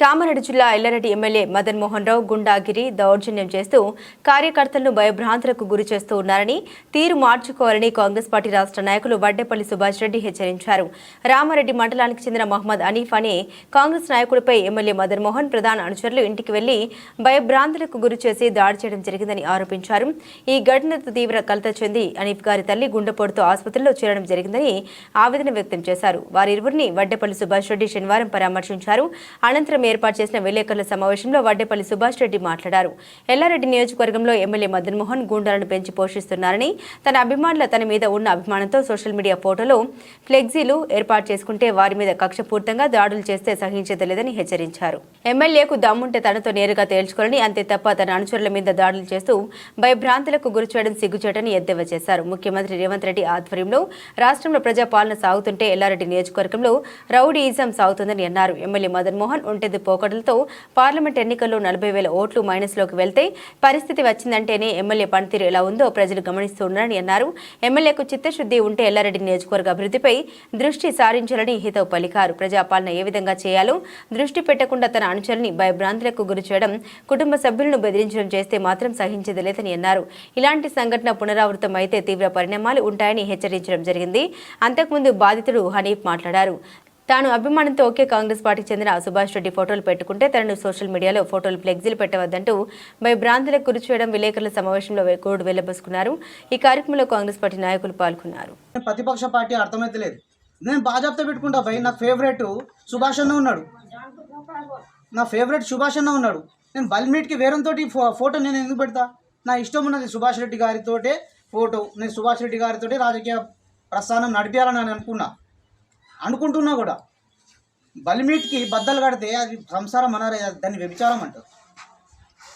కామారెడ్డి జిల్లా ఎల్లారెడ్డి ఎమ్మెల్యే మదన్ మోహన్ రావు గుండాగిరి దౌర్జన్యం చేస్తూ కార్యకర్తలను భయభ్రాంతులకు గురి చేస్తూ ఉన్నారని తీరు మార్చుకోవాలని కాంగ్రెస్ పార్టీ రాష్ట్ర నాయకులు వడ్డేపల్లి సుభాష్ రెడ్డి హెచ్చరించారు. రామారెడ్డి మండలానికి చెందిన మహమ్మద్ అనీఫ్ అనే కాంగ్రెస్ నాయకుడిపై ఎమ్మెల్యే మదన్ మోహన్ ప్రధాన అనుచరులు ఇంటికి వెళ్ళి భయభ్రాంతులకు గురి చేసి దాడి చేయడం జరిగిందని ఆరోపించారు. ఈ ఘటనతో తీవ్ర కలత చెంది అనీఫ్ గారి తల్లి గుండెపోటుతో ఆసుపత్రిలో చేరడం జరిగిందని ఆవేదన వ్యక్తం చేశారు. వారిరువురిని వడ్డేపల్లి సుభాష్ రెడ్డి శనివారం పరామర్శించారు. అనంతరం ఏర్పాటు చేసిన విలేకరుల సమావేశంలో వడ్డేపల్లి సుభాష్ రెడ్డి మాట్లాడారు. ఎల్లారెడ్డి నియోజకవర్గంలో ఎమ్మెల్యే మదన్మోహన్ గూండాలను పెంచి పోషిస్తున్నారని తన అభిమానుల తన మీద ఉన్న అభిమానంతో సోషల్ మీడియా ఫోటోలో ఫ్లెక్సీలు ఏర్పాటు చేసుకుంటే వారి మీద కక్షపూర్తంగా దాడులు చేస్తే సహించదలేదని హెచ్చరించారు. ఎమ్మెల్యేకు దమ్ముంటే తనతో నేరుగా తేల్చుకోవాలని అంతే తప్ప తన అనుచరుల మీద దాడులు చేస్తూ భయభ్రాంతులకు గురిచేయడం సిగ్గుచేటని ఎద్దేవా చేశారు. ముఖ్యమంత్రి రేవంత్ రెడ్డి ఆధ్వర్యంలో రాష్ట్రంలో ప్రజాపాలన సాగుతుంటే ఎల్లారెడ్డి నియోజకవర్గంలో రౌడీయిజం సాగుతుందని అన్నారు. ఎమ్మెల్యే మదన్మోహన్ ఉంటే ఒంటెద్దు పోకడలతో పార్లమెంట్ ఎన్నికల్లో నలభై వేల ఓట్లు మైనస్లోకి వెళ్తే పరిస్థితి వచ్చిందంటేనే ఎమ్మెల్యే పనితీరు ఎలా ఉందో ప్రజలు గమనిస్తున్నారని అన్నారు. ఎమ్మెల్యేకు చిత్తశుద్ధి ఉంటే ఎల్లారెడ్డి నియోజకవర్గ అభివృద్ధిపై దృష్టి సారించాలని హితవు పలికారు. ప్రజాపాలన ఏ విధంగా చేయాలో దృష్టి పెట్టకుండా తన అనుచరుని భయభ్రాంతులకు గురి చేయడం కుటుంబ సభ్యులను బెదిరించడం చేస్తే మాత్రం సహించేది లేదని అన్నారు. ఇలాంటి సంఘటన పునరావృతం అయితే తీవ్ర పరిణామాలు ఉంటాయని హెచ్చరించడం జరిగింది. అంతకుముందు బాధితుడు హనీఫ్ మాట్లాడారు. తాను అభిమానంతో ఒకే కాంగ్రెస్ పార్టీకి చెందిన సుభాష్ రెడ్డి ఫోటోలు పెట్టుకుంటే తనను సోషల్ మీడియాలో ఫోటోలు ఫ్లెక్సీలు పెట్టవద్దంటూ భయభ్రాంతులకు గురి చేయడం విలేకరుల సమావేశంలో కోడ్ వెళ్ళబోసుకున్నారు ఈ కార్యక్రమంలో కాంగ్రెస్ పార్టీ నాయకులు పాల్గొన్నారు. ప్రతిపక్ష పార్టీ అర్థమైతలేదు. నేను బాజాబ్తో పెట్టుకుంటా భయ్. నా ఫేవరెట్ సుభాష్ అన్న ఉన్నాడు. నా ఫేవరెట్ సుభాష్ అన్న ఉన్నాడు. నేను బల్మీట్కి వేరంతోటి ఫో ఫోటో నేను ఎందుకు పెడతా? నా ఇష్టం ఉన్నది సుభాష్ రెడ్డి గారితోటే ఫోటో. నేను సుభాష్ రెడ్డి గారితోటే రాజకీయ ప్రస్థానం నడిపించాలని నేను అనుకున్నా. అనుకుంటున్నా కూడా. బలిమీట్కి బద్దలు కడితే అది సంసారం అనారే దాన్ని వ్యభిచారం అంటారు.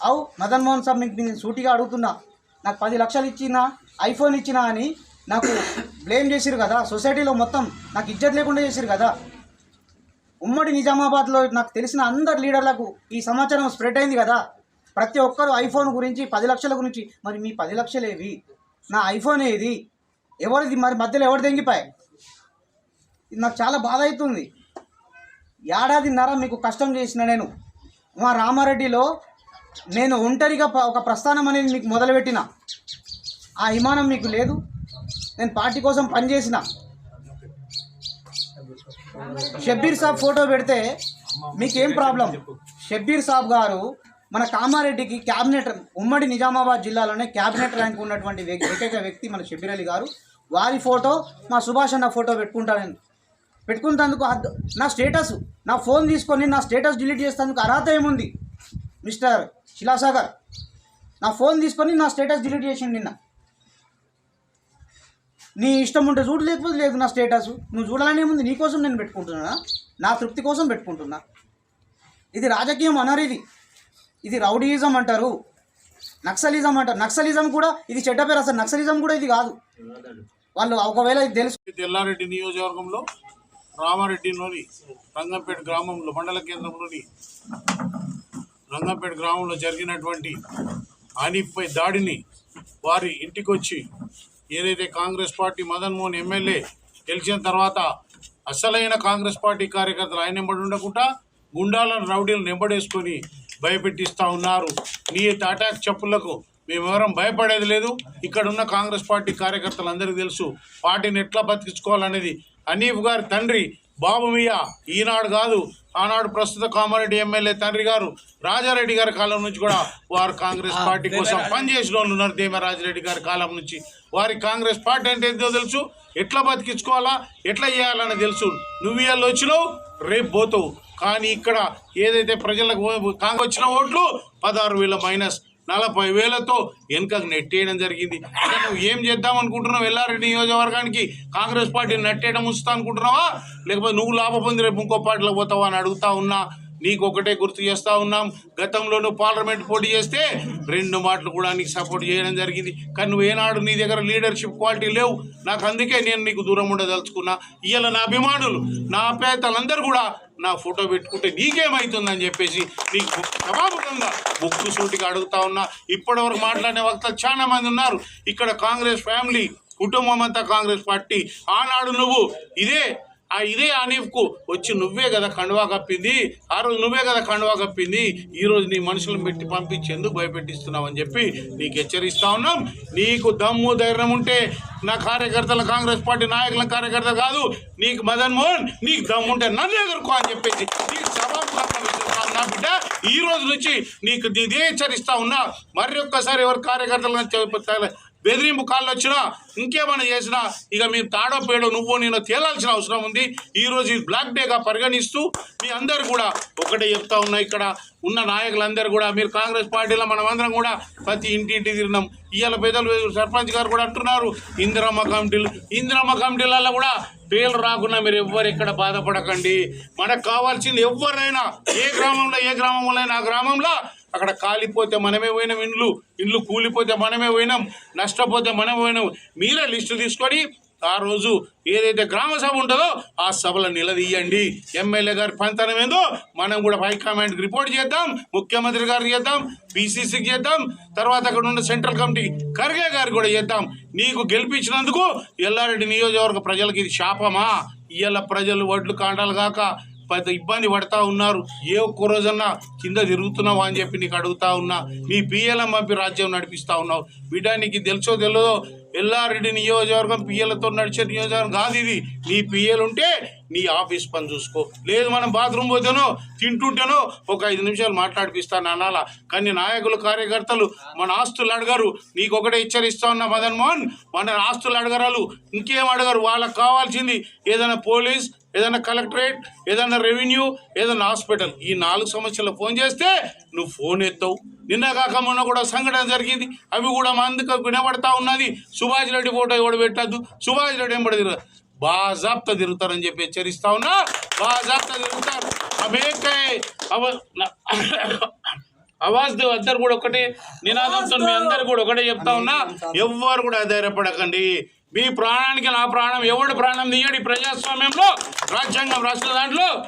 అవు మదన్ మోహన్ సాబ్ మీకు నేను సూటిగా అడుగుతున్నా. నాకు పది లక్షలు ఇచ్చినా ఐఫోన్ ఇచ్చినా అని నాకు బ్లేమ్ చేసిరు కదా. సొసైటీలో మొత్తం నాకు ఇజ్జత్ లేకుండా చేసిరు కదా. ఉమ్మడి నిజామాబాద్లో నాకు తెలిసిన అందరు లీడర్లకు ఈ సమాచారం స్ప్రెడ్ అయింది కదా. ప్రతి ఒక్కరు ఐఫోన్ గురించి పది లక్షల గురించి మరి మీ పది లక్షలేవి? నా ఐఫోన్ ఏది? ఎవరిది? మరి మధ్యలో ఎవరు తెంగిపోయాయి నాకు చాలా బాధ అవుతుంది. ఏడాదిన్నర మీకు కష్టం చేసిన నేను. మా రామారెడ్డిలో నేను ఒంటరిగా ఒక ప్రస్థానం అనేది మీకు మొదలుపెట్టిన. ఆ విమానం మీకు లేదు. నేను పార్టీ కోసం పనిచేసిన. షబ్బీర్ సాబ్ ఫోటో పెడితే మీకేం ప్రాబ్లం? షబ్బీర్ సాబ్ గారు మన కామారెడ్డికి క్యాబినెట్ ఉమ్మడి నిజామాబాద్ జిల్లాలోనే క్యాబినెట్ ర్యాంక్ ఉన్నటువంటి ఏకైక వ్యక్తి మన షబ్బీర్ అలీ గారు. వారి ఫోటో మా సుభాష్ అన్న ఫోటో పెట్టుకుంటా పెట్టుకున్నందుకు నా స్టేటస్ నా ఫోన్ తీసుకొని నా స్టేటస్ డిలీట్ చేసేందుకు అర్హత ఏముంది? మిస్టర్ శిలాసాగర్ నా ఫోన్ తీసుకొని నా స్టేటస్ డిలీట్ చేసిండు నిన్న. నీ ఇష్టం ఉంటే చూడు లేకపోతే లేదు నా స్టేటస్. నువ్వు చూడాలని ఏముంది? నీ కోసం నేను పెట్టుకుంటున్నా. నా తృప్తి కోసం పెట్టుకుంటున్నా. ఇది రాజకీయం అనరు ఇది. ఇది రౌడీయిజం అంటారు. నక్సలిజం అంటారు. నక్సలిజం కూడా ఇది చెడ్డ పేరు అసలు నక్సలిజం కూడా ఇది కాదు. వాళ్ళు ఒకవేళ ఇది తెలుసు తెల్లారెడ్డి నియోజకవర్గంలో రామారెడ్డిలోని రంగంపేట గ్రామంలో మండల కేంద్రంలోని రంగంపేట గ్రామంలో జరిగినటువంటి ఆనిఫ్పై దాడిని వారి ఇంటికొచ్చి ఏదైతే కాంగ్రెస్ పార్టీ మదన్ మోహన్ ఎమ్మెల్యే గెలిచిన తర్వాత అసలైన కాంగ్రెస్ పార్టీ కార్యకర్తలు ఆయన నెంబడి ఉండకుండా గుండాలను రౌడీలను నెంబడేసుకొని భయపెట్టిస్తూ ఉన్నారు. నీ తాటాక్ చెప్పులకు మేమెవరం భయపడేది లేదు. ఇక్కడ ఉన్న కాంగ్రెస్ పార్టీ కార్యకర్తలు అందరికీ తెలుసు పార్టీని ఎట్లా బతికించుకోవాలనేది హనీఫ్ గారి తండ్రి బాబు మియా ఈనాడు కాదు. ఆనాడు ప్రస్తుత కామారెడ్డి ఎమ్మెల్యే తండ్రి గారు రాజారెడ్డి గారి కాలం నుంచి కూడా వారు కాంగ్రెస్ పార్టీ కోసం పనిచేసిన వాళ్ళు ఉన్నారు. దేమరాజరెడ్డి గారి కాలం నుంచి వారి కాంగ్రెస్ పార్టీ అంటే ఏంటో తెలుసు? ఎట్లా బతికించుకోవాలా? ఎట్లా చేయాలని తెలుసు? నువ్వు ఇవాళ వచ్చినావు రేపు పోతావు. కానీ ఇక్కడ ఏదైతే ప్రజలకు కాంగ్రెస్ వచ్చిన ఓట్లు పదహారు వేల మైనస్ నలభై వేలతో వెనుకకు నెట్టేయడం జరిగింది. నువ్వు ఏం చేద్దాం అనుకుంటున్నావు ఎల్లారెడ్డి నియోజకవర్గానికి? కాంగ్రెస్ పార్టీని నెట్టేయడం ఉంచుతా అనుకుంటున్నావా? లేకపోతే నువ్వు లాభ పొంది రేపు ఇంకో పార్టీలో పోతావా అని అడుగుతా ఉన్నా? నీకు ఒకటే గుర్తు చేస్తూ ఉన్నాం. గతంలో నువ్వు పార్లమెంట్ పోటీ చేస్తే రెండు మాటలు కూడా నీకు సపోర్ట్ చేయడం జరిగింది. కానీ నువ్వు ఏనాడు నీ దగ్గర లీడర్షిప్ క్వాలిటీ లేవు. నాకు అందుకే నేను నీకు దూరం ఉండదలుచుకున్నా. ఇవాళ నా అభిమానులు నా పేతలందరూ కూడా నా ఫోటో పెట్టుకుంటే నీకేమవుతుందని చెప్పేసి నీకు జవాబుగా ముక్కు సూటిగా అడుగుతా ఉన్నా. ఇప్పటివరకు మాట్లాడిన వక్తలు చాలా మంది ఉన్నారు. ఇక్కడ కాంగ్రెస్ ఫ్యామిలీ కుటుంబం అంతా కాంగ్రెస్ పార్టీ. ఆనాడు నువ్వు ఇదే ఆ ఇదే ఆనీఫ్కు వచ్చి నువ్వే కదా కండువా కప్పింది. ఆ రోజు నువ్వే కదా కండువా కప్పింది. ఈరోజు నీ మనుషులను పెట్టి పంపించి ఎందుకు భయపెట్టిస్తున్నావు అని చెప్పి నీకు హెచ్చరిస్తా ఉన్నాం. నీకు దమ్ము ధైర్యం ఉంటే నా కార్యకర్తల కాంగ్రెస్ పార్టీ నాయకుల కార్యకర్త కాదు. నీకు మదన్ మోహన్ నీకు దమ్ము ఉంటే నన్ను ఎదుర్కో అని చెప్పేసి నీకు సభాముఖంగా బిడ్డ. ఈ రోజు నుంచి నీకు ఇదే హెచ్చరిస్తా ఉన్నా. మరి ఒక్కసారి ఎవరి కార్యకర్తలను బెదిరింపు కాళ్ళు వచ్చినా ఇంకేమైనా చేసినా ఇక మీ తాడో పేడో నువ్వు నేను తేలాల్సిన అవసరం ఉంది. ఈరోజు ఈ బ్లాక్ డేగా పరిగణిస్తూ మీ అందరు కూడా ఒకటే చెప్తా ఉన్నా ఇక్కడ ఉన్న నాయకులందరూ కూడా మీరు కాంగ్రెస్ పార్టీలో మనమందరం కూడా ప్రతి ఇంటి తిరిగినాం. ఇవాళ పెద్దలు సర్పంచ్ గారు కూడా అంటున్నారు. ఇందిరమ్మ కమిటీలు ఇందిరమ్మ కమిటీలలో కూడా పేర్లు రాకుండా మీరు ఎవ్వరు ఎక్కడ బాధపడకండి. మనకు కావాల్సింది ఎవరైనా ఏ గ్రామంలో ఏ గ్రామంలో అయినా ఆ గ్రామంలో అక్కడ కాలిపోతే మనమే పోయినాం ఇండ్లు ఇండ్లు కూలిపోతే మనమే పోయినాం నష్టపోతే మనమే పోయినాం. మీరే లిస్టు తీసుకొని ఆ రోజు ఏదైతే గ్రామ సభ ఉంటుందో ఆ సభలో నిలదీయండి. ఎమ్మెల్యే గారి పంతనం ఏందో మనం కూడా హైకమాండ్కి రిపోర్ట్ చేద్దాం ముఖ్యమంత్రి గారికి చేద్దాం బీసీసీకి చేద్దాం తర్వాత అక్కడ ఉన్న సెంట్రల్ కమిటీ ఖర్గే గారికి కూడా చేద్దాం. నీకు గెలిపించినందుకు ఎల్లారెడ్డి నియోజకవర్గ ప్రజలకి ఇది శాపమా? ఇవాళ ప్రజలు వడ్లు కాండాలు కాక పెద్ద ఇబ్బంది పడతా ఉన్నారు. ఏ ఒక్క రోజన్నా కింద తిరుగుతున్నావా అని చెప్పి నీకు అడుగుతా ఉన్నా. నీ పిఎల్ఎం పంపి రాజ్యం నడిపిస్తా ఉన్నావు. బిడ్డ నీకు తెలుసో తెలియదో ఎల్లారెడ్డి నియోజకవర్గం పిఎలతో నడిచే నియోజకవర్గం కాదు ఇది. నీ పిఎల్ ఉంటే నీ ఆఫీస్ పని చూసుకో. లేదు మనం బాత్రూమ్ పోతేనో తింటుంటేనో ఒక ఐదు నిమిషాలు మాట్లాడిపిస్తాను అనాల కానీ నాయకులు కార్యకర్తలు మన ఆస్తులు అడగరు. నీకు ఒకటే హెచ్చరిస్తా ఉన్నా మదన్ మోహన్. మన ఆస్తులు అడగరాలు ఇంకేం అడగరు. వాళ్ళకి కావాల్సింది ఏదైనా పోలీస్ ఏదైనా కలెక్టరేట్ ఏదైనా రెవెన్యూ ఏదైనా హాస్పిటల్ ఈ నాలుగు సమస్యలు ఫోన్ చేస్తే నువ్వు ఫోన్ ఎత్తవు. నిన్న కాక మొన్న కూడా సంఘటన జరిగింది. అవి కూడా మా అందుకు వినబడతా ఉన్నది. సుభాష్ రెడ్డి ఫోటో కూడా పెట్టద్దు? సుభాష్ రెడ్డి ఎంబడి తిరగదు బాజాప్తా తిరుగుతారని చెప్పి హెచ్చరిస్తా ఉన్నా. బాజాప్తా తిరుగుతారు. అమేకే అవ నా- అవాజ్ అందరు కూడా ఒకటే. నినాదంతో మీ అందరు కూడా ఒకటే చెప్తా ఉన్నా. ఎవ్వరు కూడా ధైర్యపడకండి మీ ప్రాణానికి నా ప్రాణం ఎవడి ప్రాణం తీయడి ప్రజాస్వామ్యంలో? రాజ్యాంగం రాసిన దాంట్లో?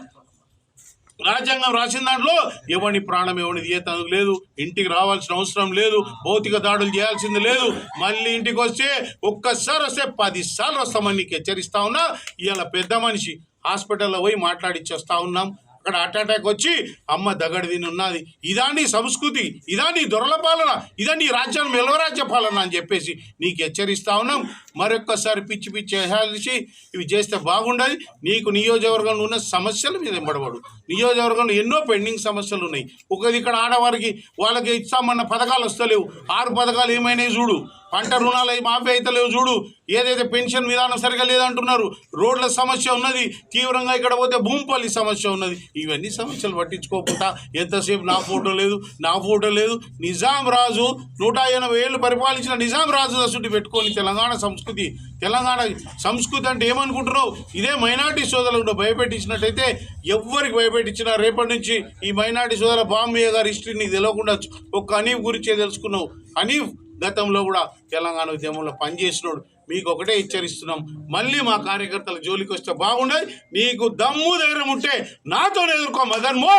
రాజ్యాంగం రాసిన దాంట్లో? ఎవని ప్రాణం ఎవని తీయతనకు లేదు. ఇంటికి రావాల్సిన అవసరం లేదు. భౌతిక దాడులు చేయాల్సింది లేదు. మళ్ళీ ఇంటికి వస్తే ఒక్కసారి వస్తే పదిసార్లు వస్తామని నీకు హెచ్చరిస్తా ఉన్నా. ఇవాళ పెద్ద మనిషి హాస్పిటల్లో పోయి మాట్లాడిచ్చేస్తా ఉన్నాం. అక్కడ హార్ట్ అటాక్ వచ్చి అమ్మ దగడి తిని ఉన్నది. ఇదాని సంస్కృతి ఇదాన్ని దొరల పాలన ఇదాన్ని రాజ్యాన్ని రాజ్యం పాలన అని చెప్పేసి నీకు హెచ్చరిస్తా ఉన్నాం. మరొక్కసారి పిచ్చి పిచ్చి చేసి ఇవి చేస్తే బాగుండదు. నీకు నియోజకవర్గంలో ఉన్న సమస్యల మీద ఎంబడబడు నియోజకవర్గంలో ఎన్నో పెండింగ్ సమస్యలు ఉన్నాయి. ఒకది ఇక్కడ ఆడవారికి వాళ్ళకి ఇస్తామన్న పథకాలు వస్తలేవు. ఆరు పథకాలు ఏమైనాయి చూడు. పంట రుణాలు అవి మాఫీ అవుతలేవు చూడు. ఏదైతే పెన్షన్ విధానం సరిగా లేదంటున్నారు రోడ్ల సమస్య ఉన్నది తీవ్రంగా ఇక్కడ పోతే భూమిపల్లి సమస్య ఉన్నది. ఇవన్నీ సమస్యలు పట్టించుకోకుండా ఎంతసేపు నా ఫోటో లేదు నా ఫోటో లేదు. నిజాం రాజు నూట ఎనభై ఏళ్ళు పరిపాలించిన నిజాం రాజు దశుడి పెట్టుకొని తెలంగాణ సంస్కృతి తెలంగాణ సంస్కృతి అంటే ఏమనుకుంటున్నావు? ఇదే మైనార్టీ సోదరులను భయపెట్టించినట్టయితే ఎవ్వరికి భయపెట్టించినా రేపటి నుంచి ఈ మైనార్టీ సోదర బాంబే గారి హిస్టరీ నీకు తెలియకుండా ఒక్క అనీఫ్ గురించే తెలుసుకున్నావు. అనీఫ్ గతంలో కూడా తెలంగాణ ఉద్యమంలో పనిచేసినోడు. మీకు ఒకటే హెచ్చరిస్తున్నాం. మళ్ళీ మా కార్యకర్తల జోలికి వస్తే బాగుండదు. నీకు దమ్ము ధైర్యం ఉంటే నాతో ఎదుర్కో మదన్ మోహన్.